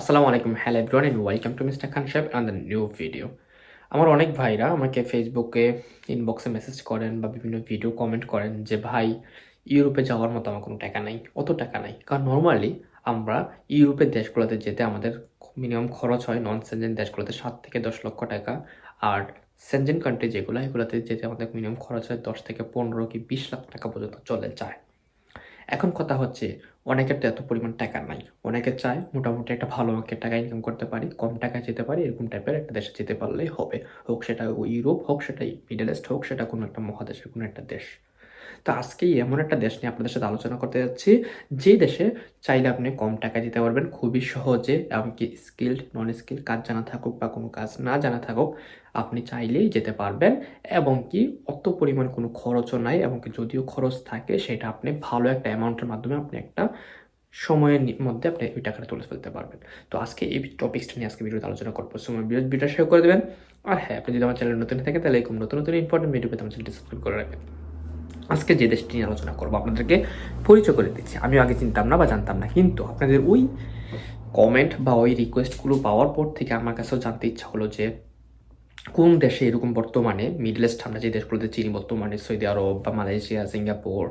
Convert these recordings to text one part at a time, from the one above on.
আসসালামু আলাইকুম, hello everyone and welcome to mister Khan সাহেব অ্যান্ড দ্য নিউ ভিডিও আমার অনেক ভাইরা আমাকে ফেসবুকে ইনবক্সে মেসেজ করেন বা বিভিন্ন ভিডিও কমেন্ট করেন যে, ভাই, ইউরোপে যাওয়ার মতো আমার কোনো টাকা নাই, অত টাকা নাই। কারণ নর্মালি আমরা ইউরোপের দেশগুলোতে যেতে আমাদের মিনিমাম খরচ হয় নন সেনজেন দেশগুলোতে সাত থেকে দশ লক্ষ টাকা, আর সেনজেন কান্ট্রি যেগুলো, এগুলোতে যেতে আমাদের মিনিমাম খরচ হয় দশ থেকে পনেরো কি বিশ লাখ টাকা পর্যন্ত চলে যায়। এখন কথা হচ্ছে অনেকের তো এত পরিমাণ টাকা নাই। অনেকে চায় মোটামুটি একটা ভালো অঙ্কের টাকা ইনকাম করতে পারি, কম টাকায় যেতে পারি, এরকম টাইপের একটা দেশে যেতে পারলেই হবে। হোক সেটা ইউরোপ, হোক সেটা মিডল ইস্ট হোক সেটা কোনো একটা মহাদেশের কোনো একটা দেশ। তো আজকেই এমন একটা দেশ নিয়ে আপনাদের সাথে আলোচনা করতে যাচ্ছি। যে দেশে চাইলে আপনি কম টাকা দিতে পারবেন, খুবই সহজে এমনকি স্কিল্ড নন স্কিল কাজ জানা থাকুক বা কোনো কাজ না জানা থাকুক, আপনি চাইলেই যেতে পারবেন। এবং কি অত পরিমাণ কোনো খরচও নাই, এবং কি যদিও খরচ থাকে, সেটা আপনি ভালো একটা অ্যামাউন্টের মাধ্যমে আপনি একটা সময়ের মধ্যে আপনি ওই টাকাটা তুলে ফেলতে পারবেন। তো আজকে এই টপিক্সটা নিয়ে আজকে ভিডিওতে আলোচনা করব। সময় ভিডিওটা শেয়ার করে দেবেন। আর হ্যাঁ আপনি যদি আমার চ্যানেল নতুন থাকে তাহলে এরকম নতুন নতুন ইম্পর্টেন্ট ভিডিও পেতে আমার চ্যানেলটি সাবস্ক্রাইব করে রাখবেন। আজকে যে দেশটি নিয়ে আলোচনা করব, আপনাদেরকে পরিচয় করে দিচ্ছি। আমি আগে চিনতাম না বা জানতাম না। কিন্তু আপনাদের ওই কমেন্ট বা ওই রিকোয়েস্টগুলো পাওয়ার পর থেকে আমার কাছেও জানতে ইচ্ছা হলো যে কোন দেশে এরকম বর্তমানে মিডল ইস্ট আমরা যে দেশগুলোতে চিনি, বর্তমানে সৌদি আরব বা Malaysia, Singapore,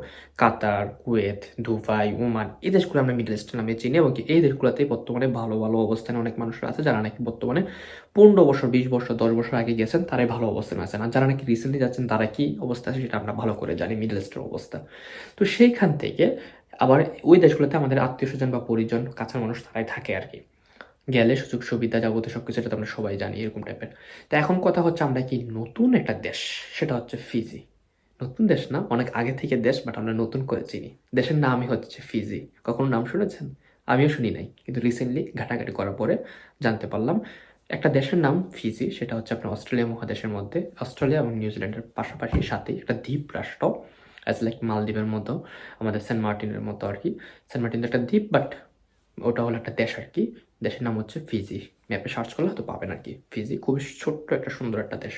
Qatar, Kuwait, Dubai, Oman, এই দেশগুলো আমরা মিডল ইস্টের নামে চিনি এবং এই দেশগুলোতে বর্তমানে ভালো ভালো অবস্থানে অনেক মানুষরা আছে যারা নাকি বর্তমানে পনেরো বছর, বিশ বছর, দশ বছর আগে গেছেন, তারাই ভালো অবস্থানে আছেন। আর যারা নাকি রিসেন্টলি যাচ্ছেন, তারা কি অবস্থা আছে সেটা আমরা ভালো করে জানি মিডল ইস্টের অবস্থা। তো সেইখান থেকে আবার ওই দেশগুলোতে আমাদের আত্মীয় স্বজন বা পরিজন, কাছের মানুষ তারাই থাকে আর কি। গেলে সুযোগ সুবিধা যাবতীয় সব কিছু এটা তো আমরা সবাই জানি, এরকম টাইপের তো এখন কথা হচ্ছে আমরা কি নতুন একটা দেশ? সেটা হচ্ছে ফিজি। নতুন দেশ না, অনেক আগে থেকে দেশ বাট আমরা নতুন করে চিনি। দেশের নামই হচ্ছে ফিজি। কখনো নাম শুনেছেন? আমিও শুনি নাই, কিন্তু রিসেন্টলি ঘাটাঘাটি করার পরে জানতে পারলাম। একটা দেশের নাম ফিজি, সেটা হচ্ছে আপনার অস্ট্রেলিয়া মহাদেশের মধ্যে। অস্ট্রেলিয়া এবং নিউজিল্যান্ডের পাশাপাশি সাথে একটা দ্বীপ রাষ্ট্র অ্যাজ লাইক মালদ্বীপের মতো, আমাদের সেন্ট মার্টিনের মতো আর কি। সেন্ট মার্টিন একটা দ্বীপ বাট ওটা হলো একটা দেশ আর কি। দেশের নাম হচ্ছে ফিজি। ম্যাপে সার্চ করলে হয়তো পাবেন আর কি। ফিজি খুবই ছোট্ট একটা সুন্দর একটা দেশ।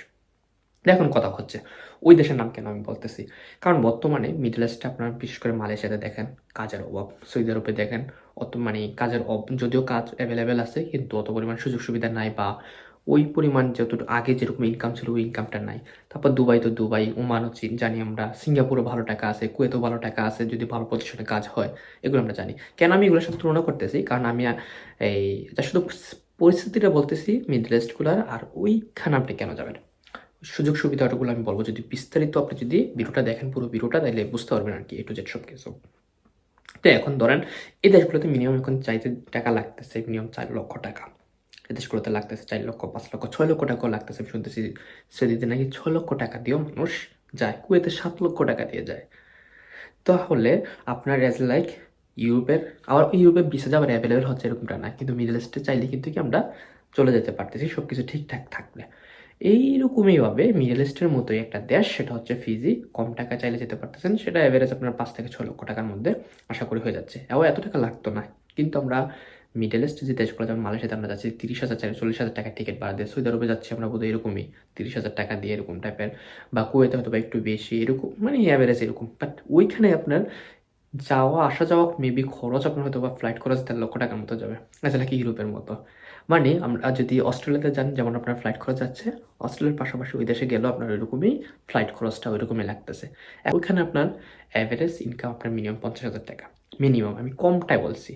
এখন কথা হচ্ছে, ওই দেশের নাম কেন আমি বলতেছি? কারণ বর্তমানে মিডল ইস্টে আপনার বিশেষ করে মালয়েশিয়াতে দেখেন, কাজের অভাব। সৌদি আরবে দেখেন, অত মানে কাজের অভাব যদিও কাজ অ্যাভেলেবেল আছে, কিন্তু অত পরিমাণ সুযোগ সুবিধা নাই বা ওই পরিমাণ যতটুকু, আগে যেরকম ইনকাম ছিল, ওই ইনকামটা নাই। তারপর দুবাই তো দুবাই ওমানও চীন জানি আমরা সিঙ্গাপুরও ভালো টাকা আছে কুয়েতও ভালো টাকা আছে, যদি ভালো প্রতিষ্ঠানে কাজ হয়, এগুলো আমরা জানি। কেন আমি এগুলোর সাথে তুলনা করতেছি? কারণ আমি এই এটা শুধু পরিস্থিতিটা বলতেছি মিডল ইস্টগুলার আর ওইখানে আপনি কেন যাবেন? সুযোগ সুবিধাগুলো আমি বলব, যদি বিস্তারিত আপনি যদি ভিডিওটা দেখেন, পুরো ভিডিওটা তাহলে বুঝতে পারবেন আর কি এ টু জেড সব কিছু তো এখন ধরেন, এই দেশগুলোতে মিনিমাম এখন চাইতে টাকা লাগতেছে মিনিমাম চার লক্ষ টাকা। দেশগুলোতে লাগতেছে চার লক্ষ, পাঁচ লক্ষ, ছয় লক্ষ টাকাও লাগতেছে। আমি শুনতেছি সৌদিতে নাকি ছয় লক্ষ টাকা দিয়েও মানুষ যায়, কুয়েতে সাত লক্ষ টাকা দিয়ে যায়। তাহলে আপনার অ্যাজ লাইক ইউরোপের, আবার ইউরোপের ভিসা যাবার অ্যাভেলেবেল হচ্ছে এরকমটা না, কিন্তু মিডল ইস্টে চাইলে কিন্তু কি আমরা চলে যেতে পারতেছি সব কিছু ঠিকঠাক থাকলে। এইরকমইভাবে মিডল ইস্টের মতোই একটা দেশ, সেটা হচ্ছে ফিজি, কম টাকা চাইলে যেতে পারতেছেন, সেটা অ্যাভারেজ আপনার পাঁচ থেকে ছয় লক্ষ টাকার মধ্যে আশা করি হয়ে যাচ্ছে। এও এত টাকা লাগতো না, কিন্তু আমরা মিডল ইস্ট যে দেশগুলো, যেমন মালয়েশিয়াতে আমরা যাচ্ছি, তিরিশ হাজার চাই চল্লিশ হাজার টাকার টিকিট ভাড়া দিয়ে সৌদি আরবে যাচ্ছি আমরা বোধহয় এরকমই, তিরিশ হাজার টাকা দিয়ে এরকম টাইপের বা কুয়েতে হয়তো বা একটু বেশি, এরকম মানে অ্যাভারেজ এরকম। বাট ওইখানে আপনার যাওয়া, আসা যাওয়া মেবি খরচ আপনার হয়তো বা ফ্লাইট খরচ দেড় লক্ষ টাকার মতো যাবে। আসলে কি ইউরোপের মতো। মানে আমরা যদি অস্ট্রেলিয়াতে যান, যেমন আপনার ফ্লাইট খরচ যাচ্ছে, অস্ট্রেলিয়ার পাশাপাশি ওই দেশে গেলেও আপনার ওইরকমই ফ্লাইট খরচটা ওইরকমই লাগতেছে। ওইখানে আপনার অ্যাভারেজ ইনকাম আপনার মিনিমাম পঞ্চাশ হাজার টাকা। মিনিমাম আমি কমটাই বলছি।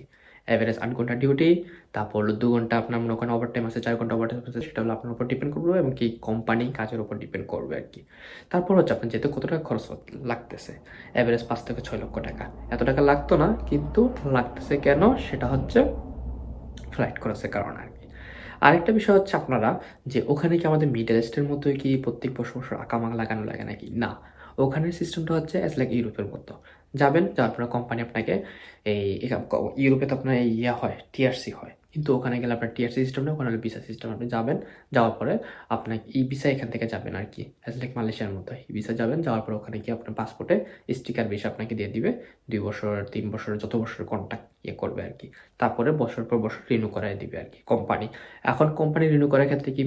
অ্যাভারেজ আট ঘণ্টা ডিউটি তারপর হলো দু ঘণ্টা আপনার মনে করেন ওভার টাইম আছে, চার ঘণ্টা ওভার টাইম আছে, সেটা হলো আপনার উপর ডিপেন্ড করবে এবং কি কোম্পানি কাজের উপর ডিপেন্ড করবে আর কি। তারপর হচ্ছে আপনার যেতে কত টাকা খরচ লাগতেছে অ্যাভারেজ পাঁচ থেকে ছয় লক্ষ টাকা। এত টাকা লাগতো না, কিন্তু লাগতেছে কেন? সেটা হচ্ছে ফ্লাইট খরচের কারণে আর কি। আরেকটা বিষয় হচ্ছে আপনারা যে ওখানে কি আমাদের মিডল ইস্টের মতোই কি প্রত্যেক বছর বছর আকামাক লাগানো লাগে নাকি? না। ওখানের সিস্টেমটা হচ্ছে অ্যাজ লাইক ইউরোপের মতো। যাবেন পরে কোম্পানি আপনাকে এই ইউরোপে তো আপনার ইয়ে হয় টিআরসি হয়। কিন্তু ওখানে গেলে আপনার টিআরসি সিস্টেম না ওখানে ভিসা সিস্টেম আপনি যাবেন, যাওয়ার পরে আপনার ই ভিসা এখান থেকে যাবেন আর কি। লাইক মালয়েশিয়ার মতো ই ভিসা যাবেন, যাওয়ার পরে ওখানে গিয়ে আপনার পাসপোর্টে স্টিকার ভিসা আপনাকে দিয়ে দিবে। দুই বছর, তিন বছর, যত বছর কন্ট্যাক্ট ইয়ে করবে আর কি। তারপরে বছর পর বছর রিনিউ করায় দিবে আর কি কোম্পানি এখন কোম্পানি রিনিউ করার ক্ষেত্রে কি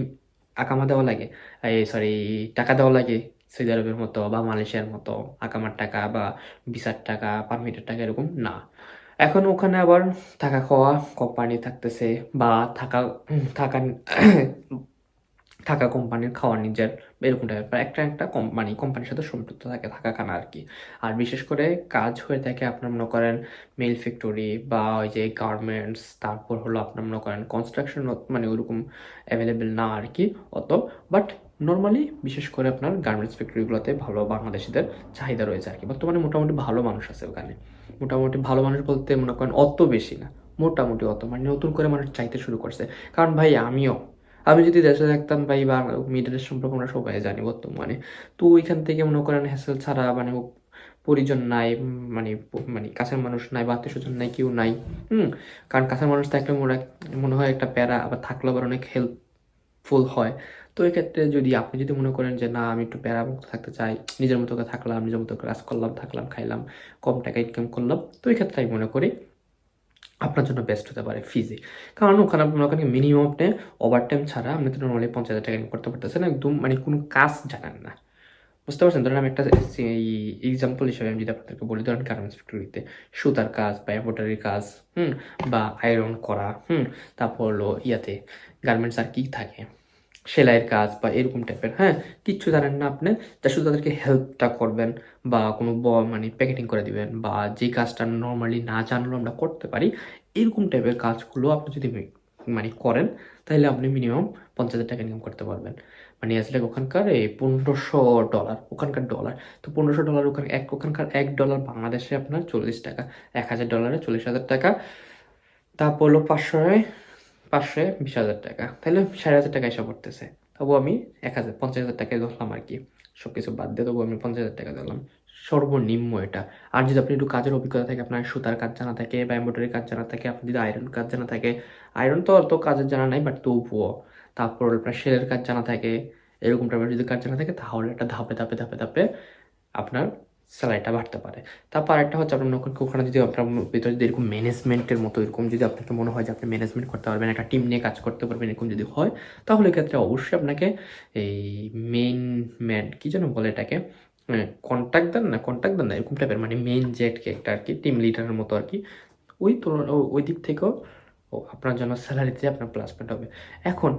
আকামা দেওয়া লাগে? এই সরি টাকা দেওয়া লাগে? সৌদি আরবের মতো বা মালয়েশিয়ার মতো আকামার টাকা বা ভিসার টাকা পারমিটের টাকা এরকম না। এখন ওখানে আবার থাকা খাওয়া কোম্পানি থাকতেছে বা থাকা থাকা থাকা কোম্পানির খাওয়া নিজের এরকম টাইপের একটা একটা কোম্পানি কোম্পানির সাথে সম্পৃক্ত থাকে থাকা খানা আর কি। আর বিশেষ করে কাজ হয়ে থাকে আপনার মনে করেন মিল ফ্যাক্টরি বা ওই যে গার্মেন্টস তারপর হলো আপনার মনে করেন কনস্ট্রাকশন মানে ওরকম অ্যাভেলেবেল না আর কি অত। বাট নর্মালি বিশেষ করে আপনার গার্মেন্টস ফ্যাক্টরিগুলোতে ভালো বাংলাদেশিদের চাহিদা রয়েছে আর কি। বর্তমানে মোটামুটি ভালো মানুষ আছে ওখানে। মোটামুটি ভালো মানুষ বলতে মনে করেন অত বেশি না। মোটামুটি অত মানে নতুন করে মানুষ চাইতে শুরু করছে। কারণ ভাই, আমিও। আমি যদি দেশে থাকতাম ভাই, বা মিডলের সম্পর্কে আমরা সবাই জানি বর্তমানে। তো ওইখান থেকে মনে করেন হ্যাসেল ছাড়া মানে পরিজন নাই মানে মানে কাছের মানুষ নাই, বা আত্মীয় স্বজন নাই, কেউ নাই। হুম? কারণ কাছের মানুষ থাকলে মনে মনে হয় একটা প্যারা, আবার থাকলেও আবার অনেক হেল্পফুল হয়। তো এই ক্ষেত্রে যদি আপনি যদি মনে করেন যে, না, আমি একটু প্যারা মুক্ত থাকতে চাই, নিজের মতো করে থাকলাম, নিজের মতো কাজ করলাম, থাকলাম, খাইলাম, কম টাকা ইনকাম করলাম, তো এই ক্ষেত্রে আমি মনে করি আপনার জন্য বেস্ট হতে পারে ফিজি কারণ ওখানে আপনার ওখানে মিনিমাম আপনি ওভার টাইম ছাড়া আপনি তো নর্মালি পঞ্চাশ হাজার টাকা করতে পারতেছেন, একদম মানে কোনো কাজ জানেন না। বুঝতে পারছেন? ধরেন আমি একটা এক্সাম্পল হিসেবে আমি যদি আপনাদেরকে বলি, ধরেন গার্মেন্টস ফ্যাক্টরিতে সুতার কাজ বা এম্ব্রয়ডারির কাজ, হুম, বা আয়রন করা, হুম, তারপর হলো ইয়াতে গার্মেন্টস আর কি থাকে? সেলাইয়ের কাজ বা এরকম টাইপের হ্যাঁ? কিচ্ছু জানেন না আপনি, তা শুধু তাদেরকে হেল্পটা করবেন বা কোনো মানে প্যাকেটিং করে দিবেন বা যে কাজটা নর্মালি না জানলেও আমরা করতে পারি, এরকম টাইপের কাজগুলো আপনি যদি মানে করেন, তাহলে আপনি মিনিমাম পঞ্চাশ হাজার টাকা ইনকাম করতে পারবেন। মানে আসলে ওখানকার এই পনেরোশো ডলার ওখানকার ডলার তো পনেরোশো ডলার ওখানে, এক, ওখানকার এক ডলার বাংলাদেশে আপনার চল্লিশ টাকা, এক হাজার ডলারে চল্লিশ হাজার টাকা। তারপর হলো পাঁচশো পাঁচশো বিশ হাজার টাকা। তাহলে ষাট হাজার টাকা এসে পড়তেছে তবু আমি এক হাজার, পঞ্চাশ হাজার টাকায় ধরলাম আর কি। সব কিছু বাদ দিয়ে তবু আমি পঞ্চাশ হাজার টাকা ধরলাম। সর্বনিম্ন এটা। আর যদি আপনি একটু কাজের অভিজ্ঞতা থাকে, আপনার সুতার কাজ জানা থাকে, বা এম্ব্রয়ডারি কাজ জানা থাকে, আপনি যদি আয়রন কাজ জানা থাকে আয়রন তো অত কাজের জানা নাই বাট তবুও। তারপর আপনার সেলের কাজ জানা থাকে, এরকম টাইপের যদি কাজ জানা থাকে, তাহলে একটা ধাপে ধাপে ধাপে ধাপে আপনার স্যালারিটা বাড়তে পারে। তারপর আরেকটা হচ্ছে আপনার ওখানে ওখানে যদি আপনার ভিতরে যদি এরকম ম্যানেজমেন্টের মতো, এরকম যদি আপনাকে মনে হয় যে আপনি ম্যানেজমেন্ট করতে পারবেন, একটা টিম নিয়ে কাজ করতে পারবেন, এরকম যদি হয়, তাহলে এক্ষেত্রে অবশ্যই আপনাকে এই মেইন ম্যান কি যেন বলে এটাকে কন্ট্যাক্ট দেন না কন্ট্যাক্ট দেন না, এরকম টাইপের মানে মেইন যে একটা আর কি টিম লিডারের মতো আর কি, ওই তুলনা ওই দিক থেকেও আপনার জন্য স্যালারিতে আপনার প্লাস পয়েন্ট হবে। এখন,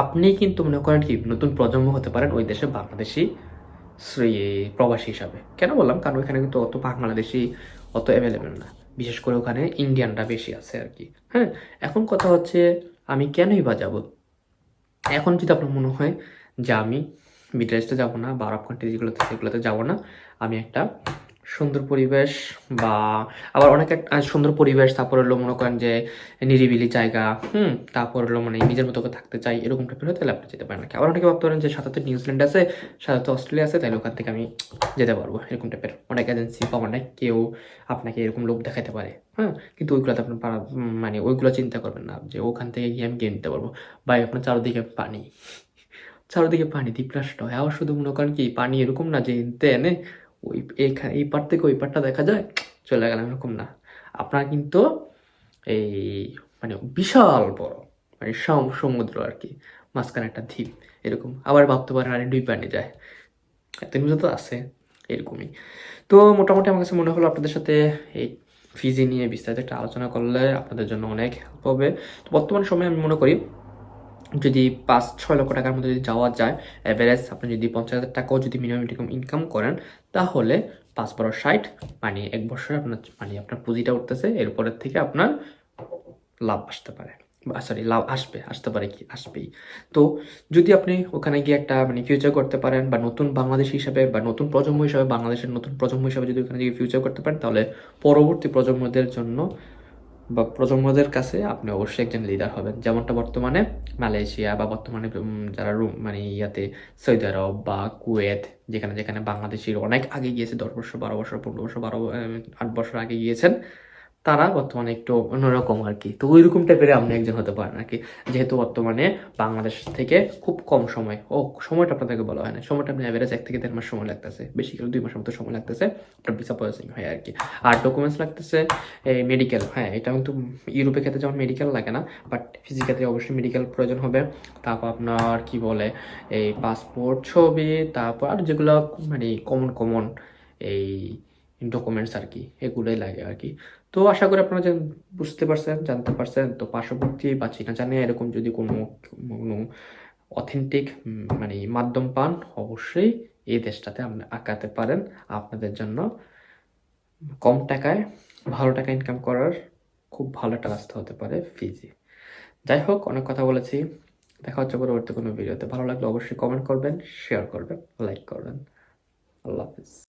আপনি কিন্তু মনে করেন কি, নতুন প্রজন্ম হতে পারেন ওই দেশে বাংলাদেশি শ্রী- প্রবাসী হিসাবে। কেন বললাম? কারণ ওইখানে কিন্তু অত বাংলাদেশি অত অ্যাভেলেবেল না। বিশেষ করে ওখানে ইন্ডিয়ানরা বেশি আছে আর কি হ্যাঁ? এখন কথা হচ্ছে আমি কেনই বা যাব? এখন যদি আপনার মনে হয় যে আমি মিডল ইস্টে যাব না বা আরব কান্ট্রি যেগুলোতে সেগুলোতে যাব না, আমি একটা সুন্দর পরিবেশ বা আবার অনেক একটা সুন্দর পরিবেশ, তারপর হলো মনে করেন যে নিরিবিলি জায়গা, হুম, তারপর হলো মানে নিজের মতো করে থাকতে চাই, এরকম টাইপের হয় তাহলে আপনি যেতে পারেন নাকি? আবার অনেকে ভাবতে পারেন যে সাথে তো নিউজিল্যান্ড আছে, সাথে তো অস্ট্রেলিয়া আছে, তাহলে ওখান থেকে আমি যেতে পারব, এরকম টাইপের অনেক এজেন্সি বা অনেক কেউ আপনাকে এরকম লোক দেখাতে পারে হ্যাঁ কিন্তু ওইগুলোতে আপনার মানে ওইগুলো চিন্তা করবেন না যে ওখান থেকে গিয়ে আমি গিয়ে নিতে পারব। বা আপনার চারদিকে পানি চারদিকে পানি দ্বীপরাষ্ট্র হ্যাঁ। শুধু মনে করেন কি, পানি এরকম না যে এনতে এনে ওই এই পার থেকে ওই পারটা দেখা যায়, চলে গেলাম, এরকম না। আপনার কিন্তু এই মানে বিশাল বড় মানে সম- সমুদ্র আর কি, মাঝখানে একটা দ্বীপ এরকম। আবার ভাবতে পারেন, আরে দুই পানি যায়। এত নিউজে তো আছে, এরকমই। তো মোটামুটি আমার কাছে মনে হলো আপনাদের সাথে এই ফিজি নিয়ে বিস্তারিত একটা আলোচনা করলে আপনাদের জন্য অনেক হেল্প হবে। তো বর্তমান সময়ে আমি মনে করি যদি পাঁচ, ছয় লক্ষ টাকার মধ্যে যদি যাওয়া যায় অ্যাভারেজ আপনি যদি পঞ্চাশ হাজার টাকাও যদি মিনিমাম এরকম ইনকাম করেন, তাহলে পাঁচ বারো ষাট মানে এক বছরে আপনার মানে আপনার পুঁজিটা উঠতেছে, এরপরের থেকে আপনার লাভ আসতে পারে। সরি লাভ আসবে, আসতে পারে কি, আসবেই। তো যদি আপনি ওখানে গিয়ে একটা মানে ফিউচার করতে পারেন, বা নতুন বাংলাদেশ হিসাবে, বা নতুন প্রজন্ম হিসাবে, বাংলাদেশের নতুন প্রজন্ম হিসাবে যদি ওখানে গিয়ে ফিউচার করতে পারেন, তাহলে পরবর্তী প্রজন্মদের জন্য বা প্রজন্মদের কাছে আপনি অবশ্যই একজন লিডার হবেন। যেমনটা বর্তমানে মালয়েশিয়া বা বর্তমানে যারা রুম মানে ইয়াতে সৌদি আরব বা কুয়েত, যেখানে যেখানে বাংলাদেশের অনেক আগে গিয়েছে, দশ বছর, বারো বছর, পনেরো বছর, বারো আট বছর আগে গিয়েছেন তারা বর্তমানে একটু অন্যরকম আর কি। তো ওইরকম টাইপের আপনি একজন হতে পারেন আর কি। যেহেতু বর্তমানে বাংলাদেশ থেকে খুব কম সময়, ও সময়টা আপনাদেরকে বলা হয় না। সময়টা আপনি অ্যাভারেজ এক থেকে দেড় মাস সময় লাগতেছে। বেশি করে দুই মাস মতো সময় লাগতেছে। আপনার ভিসা প্রসেসিং হয় আর কি। আর ডকুমেন্টস লাগতেছে, এই মেডিকেল হ্যাঁ এটা কিন্তু ইউরোপের ক্ষেত্রে যেমন মেডিকেল লাগে না বাট ফিজিক্যালি অবশ্যই মেডিকেল প্রয়োজন হবে। তারপর আপনার কি বলে, এই পাসপোর্ট ছবি, তারপর আর যেগুলো মানে কমন কমন এই ডকুমেন্টস আর কি, এগুলোই লাগে আর কি। তো আশা করি আপনারা বুঝতে পারছেন, জানতে পারছেন। তো পার্শ্ববর্তী বা চীনা জানে এরকম যদি কোনো কোনো অথেন্টিক মানে মাধ্যম পান, অবশ্যই এই দেশটাতে আপনি আঁকাতে পারেন। আপনাদের জন্য কম টাকায় ভালো টাকা ইনকাম করার খুব ভালো একটা রাস্তা হতে পারে ফিজি যাই হোক, অনেক কথা বলেছি। দেখা হচ্ছে পরবর্তী কোনো ভিডিওতে। ভালো লাগলে অবশ্যই কমেন্ট করবেন শেয়ার করবেন লাইক করবেন। আল্লাহ হাফিজ।